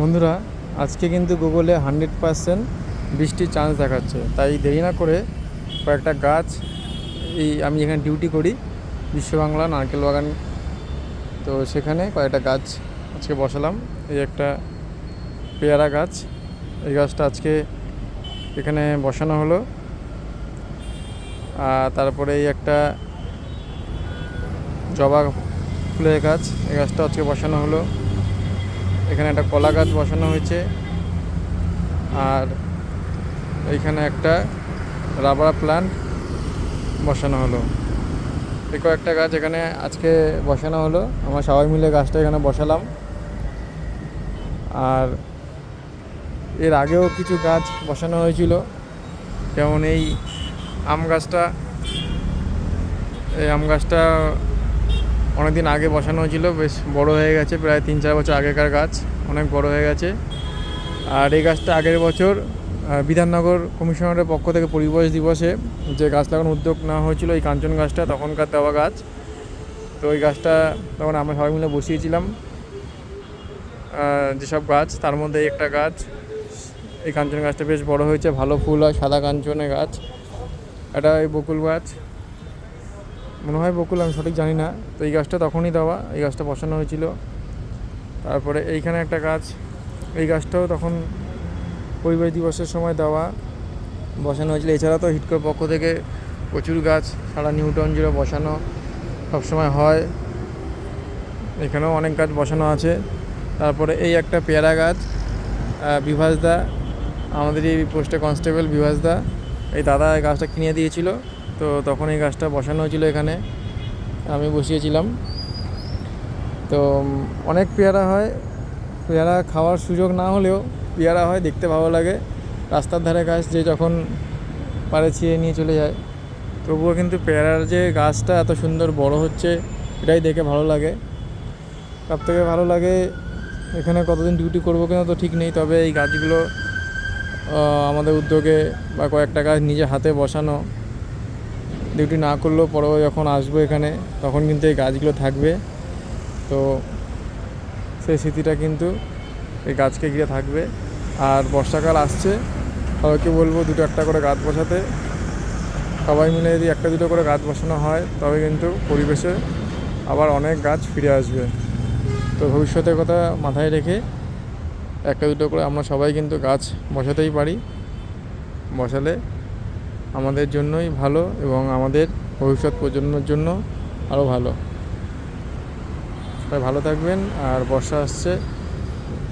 বন্ধুরা, আজকে কিন্তু গুগলে হান্ড্রেড পারসেন্ট বৃষ্টির চান্স দেখাচ্ছে। তাই দেরি না করে কয়েকটা গাছ এই আমি এখানে ডিউটি করি বিশ্ববাংলা নারকেল বাগান। তো সেখানে কয়েকটা গাছ আজকে বসালাম। এই একটা পেয়ারা গাছ, এই গাছটা আজকে এখানে বসানো হলো। আর তারপরে এই একটা জবা ফুলের গাছ, এই গাছটা আজকে বসানো হলো। এখানে একটা কলা গাছ বসানো হয়েছে। আর এইখানে একটা রাবার প্ল্যান্ট বসানো হলো। এই কয়েকটা গাছ এখানে আজকে বসানো হলো। আমরা সবাই মিলে গাছটা এখানে বসালাম। আর এর আগেও কিছু গাছ বসানো হয়েছিল। যেমন এই আম গাছটা। এই আম গাছটা অনেকদিন আগে বসানো হয়েছিল, বেশ বড় হয়ে গেছে, প্রায় তিন চার বছর আগেকার গাছ, অনেক বড় হয়ে গেছে। আর এই গাছটা আগের বছর বিধাননগর কমিশনারের পক্ষ থেকে পরিবেশ দিবসে যে গাছ লাগানোর উদ্যোগ নেওয়া হয়েছিল, এই কাঞ্চন গাছটা, তখনকার দেওয়া গাছ। তো ওই গাছটা তখন আমরা সবাই মিলে বসিয়েছিলাম। যেসব গাছ, তার মধ্যে একটা গাছ, এই কাঞ্চন গাছটা বেশ বড় হয়েছে, ভালো ফুল হয়, সাদা কাঞ্চনে গাছ। এটা এই বকুল গাছ। মনে হয় বকুল, আমি সঠিক জানি না। তো এই গাছটা তখনই দেওয়া, এই গাছটা বসানো হয়েছিল। তারপরে এইখানে একটা গাছ, এই গাছটাও তখন পরিবেশ দিবসের সময় দেওয়া, বসানো হয়েছিল। এছাড়া তো হিটকোর পক্ষ থেকে প্রচুর গাছ, সারা নিউটন জুড়ে বসানো সবসময় হয়। এখানেও অনেক গাছ বসানো আছে। তারপরে এই একটা পেয়ারা গাছ বিভাসদা, আমাদের এই পোস্টে কনস্টেবল বিভাসদা, এই দাদা গাছটা কিনে দিয়েছিল। তো তখন এই গাছটা বসানো হয়েছিল এখানে। আমি বসিয়েছিলাম। তো অনেক পেয়ারা হয়। পেয়ারা খাওয়ার সুযোগ না হলেও পেয়ারা হয়, দেখতে ভালো লাগে। রাস্তার ধারে গাছ যে যখন পারে ছিঁড়ে নিয়ে চলে যায়। তবুও কিন্তু পেয়ারার যে গাছটা এত সুন্দর বড় হচ্ছে, এটাই দেখে ভালো লাগে। সব থেকে ভালো লাগে, এখানে কতদিন ডিউটি করব কিনা তো ঠিক নেই। তবে এই গাছগুলো আমাদের উদ্যোগে বা কয়েকটা গাছ নিজে হাতে বসানো ডিউটি না করলেও পরেও যখন আসব এখানে, তখন কিন্তু এই গাছগুলো থাকবে। তো সেই স্মৃতিটা কিন্তু এই গাছকে ঘিরে থাকবে। আর বর্ষাকাল আসছে, সবাইকে বলব দুটো একটা করে গাছ বসাতে। সবাই মিলে যদি একটা দুটো করে গাছ বসানো হয়, তবে কিন্তু পরিবেশে আবার অনেক গাছ ফিরে আসবে। তো ভবিষ্যতের কথা মাথায় রেখে একটা দুটো করে আমরা সবাই কিন্তু গাছ বসাতেই পারি। বসালে আমাদের জন্যই ভালো এবং আমাদের ভবিষ্যৎ প্রজন্মের জন্য আরও ভালো। সবাই ভালো থাকবেন আর বর্ষা আসছে,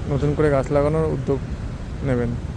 নতুন করে গাছ লাগানোর উদ্যোগ নেবেন।